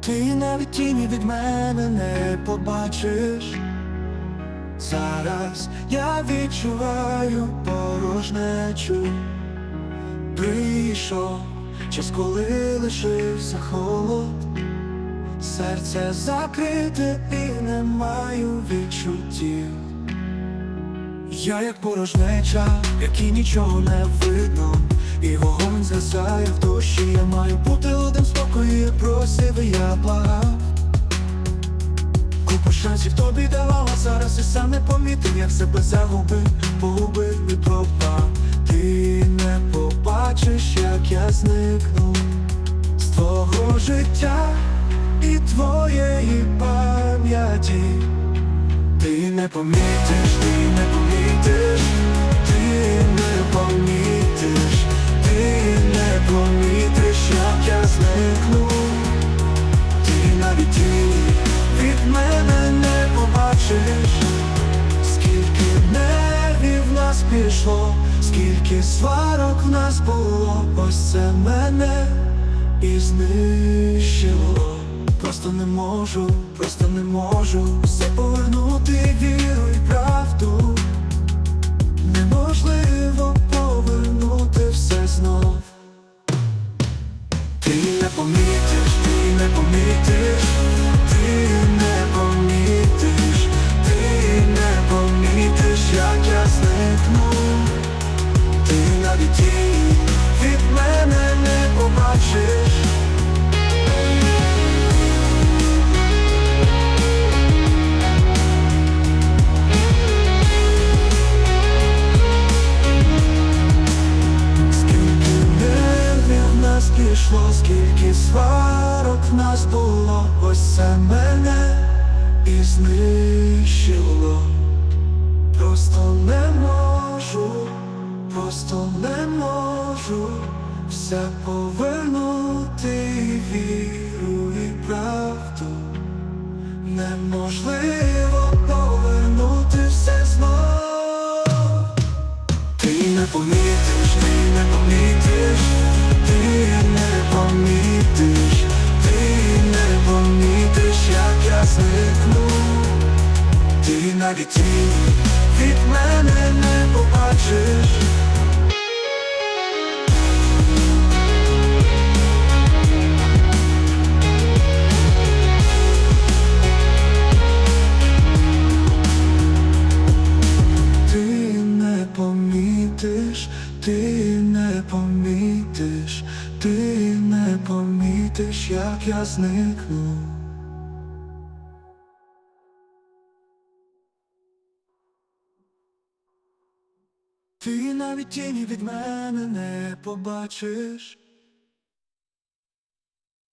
Ти навіть тіні від мене не побачиш. Зараз я відчуваю порожнечу. Прийшов час, коли лишився холод, серце закрите і не маю відчуттів. Я як порожнеча, якій нічого не видно і вогонь згасає в душі. Я маю бути один спокою, я просив, і я благав. Купу шансів тобі давала зараз і сам не помітив, як себе загубив, погубив і пропав. Ти не побачиш, як я зникну з твого життя і твоєї пам'яті. Ти не помітиш, ти не помітиш, пішло, скільки сварок в нас було, ось це мене і знищило. Просто не можу, просто не можу все повернути пішло, скільки сварок в нас було, ось це мене і знищило. Просто не можу, просто не можу все повернути віру і правду. Неможливо повернути все знов. Ти не помітиш, ти не помітиш, ти помітиш, ти не помітиш, як я зникну. Ти навіть тіні від мене не побачиш. Ти не помітиш, ти не помітиш, ти не помітиш, як я зникну. Ти навіть тіні від мене не побачиш.